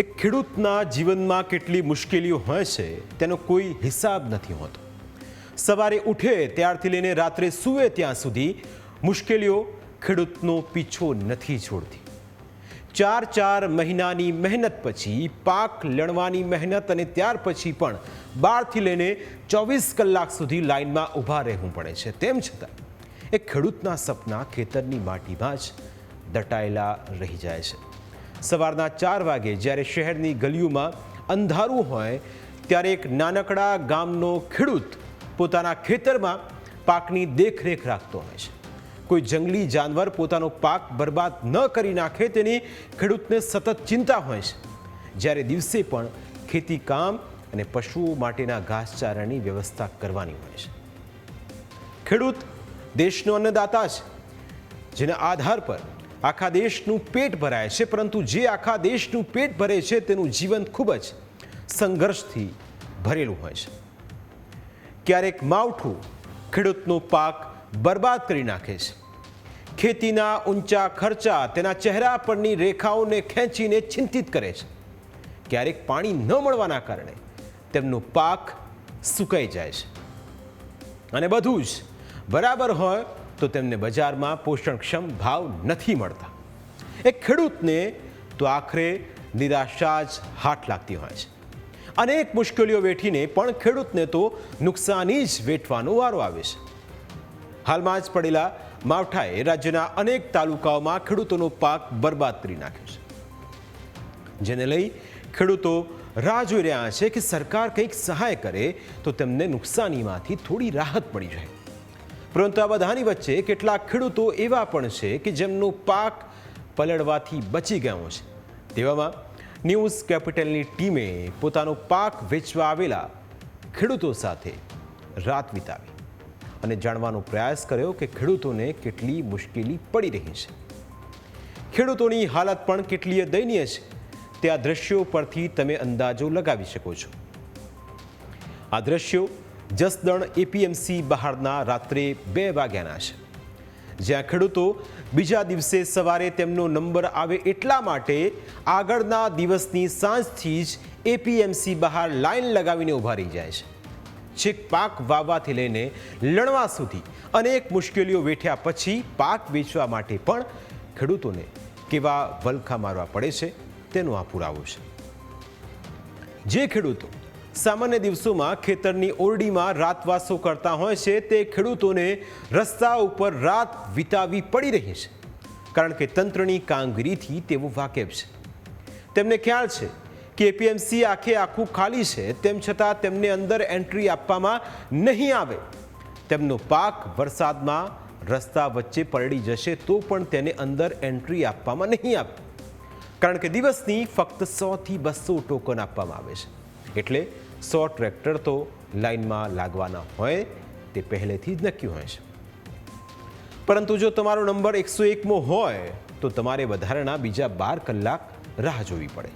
એક ખેડૂતના જીવનમાં કેટલી મુશ્કેલીઓ હોય છે, તેનો કોઈ હિસાબ નથી હોતો. સવારે ઉઠે ત્યારથી લઈને રાત્રે સૂવે ત્યાં સુધી મુશ્કેલીઓ ખેડૂતનો પીછો નથી છોડતી. ચાર ચાર મહિનાની મહેનત પછી, પાક લણવાની મહેનત અને ત્યાર પછી પણ બારથી લઈને ચોવીસ કલાક સુધી લાઇનમાં ઊભા રહેવું પડે છે. તેમ છતાં એ ખેડૂતના સપના ખેતરની માટીમાં જ દટાયેલા રહી જાય છે. સવારના ચાર વાગે જ્યારે શહેરની ગલીઓમાં અંધારું હોય, ત્યારે એક નાનકડા ગામનો ખેડૂત પોતાના ખેતરમાં પાકની દેખરેખ રાખતો હોય છે. કોઈ જંગલી જાનવર પોતાનો પાક બરબાદ ન કરી નાખે તેની ખેડૂતને સતત ચિંતા હોય છે. જ્યારે દિવસે પણ ખેતી કામ અને પશુઓ માટેના ઘાસચારાની વ્યવસ્થા કરવાની હોય છે. ખેડૂત દેશનો અન્નદાતા છે, જેના આધાર પર આખા દેશનું પેટ ભરાય છે, પરંતુ જે આખા દેશનું પેટ ભરે છે, તેનું જીવન ખૂબ જ સંઘર્ષથી ભરેલું હોય છે. ક્યારેક માવઠું ખેડૂતનો પાક બરબાદ કરી નાખે છે. ખેતીના ઊંચા ખર્ચા તેના ચહેરા પરની રેખાઓને ખેંચીને ચિંતિત કરે છે. ક્યારેક પાણી ન મળવાના કારણે તેમનો પાક સુકાઈ જાય છે. અને બધું જ બરાબર હોય તો તેમને બજારમાં પોષણક્ષમ ભાવ નથી મળતા. એક ખેડૂતને તો આખરે નિરાશા જ હાથ લાગતી હોય છે. અનેક મુશ્કેલીઓ વેઠીને પણ ખેડૂતને તો નુકસાની જ વેઠવાનો વારો આવે છે. હાલમાં જ પડેલા માવઠાએ રાજ્યના અનેક તાલુકાઓમાં ખેડૂતોનો પાક બરબાદ કરી નાખ્યો છે. જેને લઈ ખેડૂતો રાહ જોઈ રહ્યા છે કે સરકાર કંઈક સહાય કરે તો તેમને નુકસાનીમાંથી થોડી રાહત મળી જાય પરંતુ આ બધાની વચ્ચે કેટલાક ખેડૂતો એવા પણ છે કે જેમનો પાક પલળવાથી બચી ગયો છે. તેવામાં ન્યૂઝ કેપિટલની ટીમે પોતાનો પાક વેચવા આવેલા ખેડૂતો સાથે રાત વિતાવી અને જાણવાનો પ્રયાસ કર્યો કે ખેડૂતોને કેટલી મુશ્કેલી પડી રહી છે. ખેડૂતોની હાલત પણ કેટલી દયનીય છે તે આ દ્રશ્યો પરથી તમે અંદાજો લગાવી શકો છો. આ દ્રશ્યો જસદણ એપીએમસી બહારના રાત્રે બે વાગ્યાના છે. જ્યાં ખેડૂતો બીજા દિવસે સવારે તેમનો નંબર આવે એટલા માટે આગળના દિવસની સાંજથી જ એપીએમસી બહાર લાઈન લગાવીને ઊભા રહી જાય છે. છેક પાક વાવવાથી લઈને લણવા સુધી અનેક મુશ્કેલીઓ વેઠ્યા પછી પાક વેચવા માટે પણ ખેડૂતોને કેવા વલખા મારવા પડે છે તેનો આ પુરાવો છે. જે ખેડૂતો સામાન્ય દિવસોમાં ખેતરની ઓરડીમાં રાતવાસો કરતા હોય છે. તે ખેડૂતોને રસ્તા ઉપર રાત વિતાવી પડી રહી છે. કારણ કે તંત્રની કામગીરીથી તેઓ વાકેફ છે. તેમને ખ્યાલ છે કે એપીએમસી આખે આખું ખાલી છે. તેમ છતાં તેમને અંદર એન્ટ્રી આપવામાં નહીં આવે. તેમનો પાક વરસાદમાં રસ્તા વચ્ચે પલળી જશે તો પણ તેને અંદર એન્ટ્રી આપવામાં નહીં આવે. કારણ કે દિવસની ફક્ત સોથી બસો ટોકન આપવામાં આવે છે. એટલે સો ટ્રેક્ટર તો લાઇનમાં લાગવાના હોય, તે પહેલેથી જ નક્કી હોય છે. પરંતુ જો તમારો નંબર એકસો એકમો હોય, તો તમારે વધારાના બીજા બાર કલાક રાહ જોવી પડે.